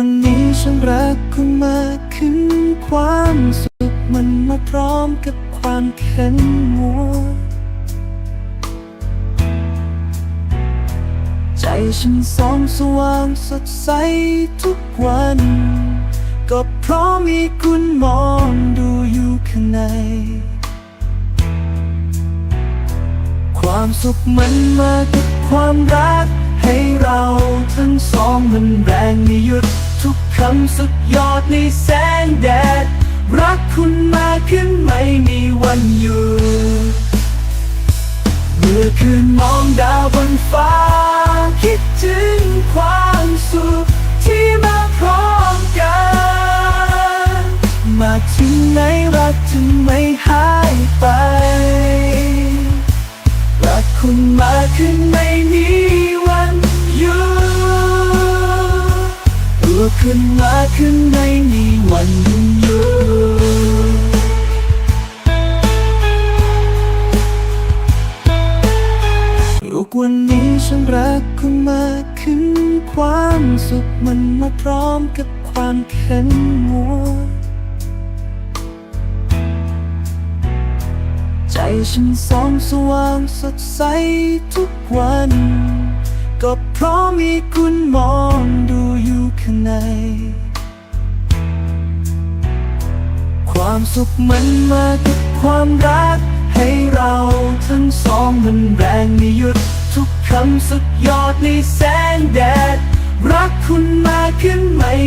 วันนี้ฉันรักคุณมากขึ้นความสุขมันมาพร้อมกับความเข็นมัวใจฉันสองสว่างสดใสทุกวัน ก็เพราะมีคุณมองดูอยู่ข้างใน ความสุขมันมากับความรักให้เราทั้งสองมันแรงไม่หยุดำสุดยอดในแสงแดด รักคุณมากขึ้นไม่มีวันหยุดเมื่อคืนมองดาวบนฟ้า คิดถึงความสุขที่มาพร้อมกัน มาถึงไหนรักถึงไม่หายไป รักคุณมากขึ้นไม่มี ตัวคุณมาขึ้นไม่มีวันยุดลูกวันนี้ฉันรักคุณมากขึ้นความสุขมันมาพร้อมกับความเข็นมัวใจฉันสองสว่างสดใสทุกวัน ก็เพราะมีคุณมอง ความสุขมันมากับความรัก ให้เราทั้งสองมันแรงไม่หยุด ทุกคำสุดยอดในแสงแดด รักคุณมากขึ้นไม่มี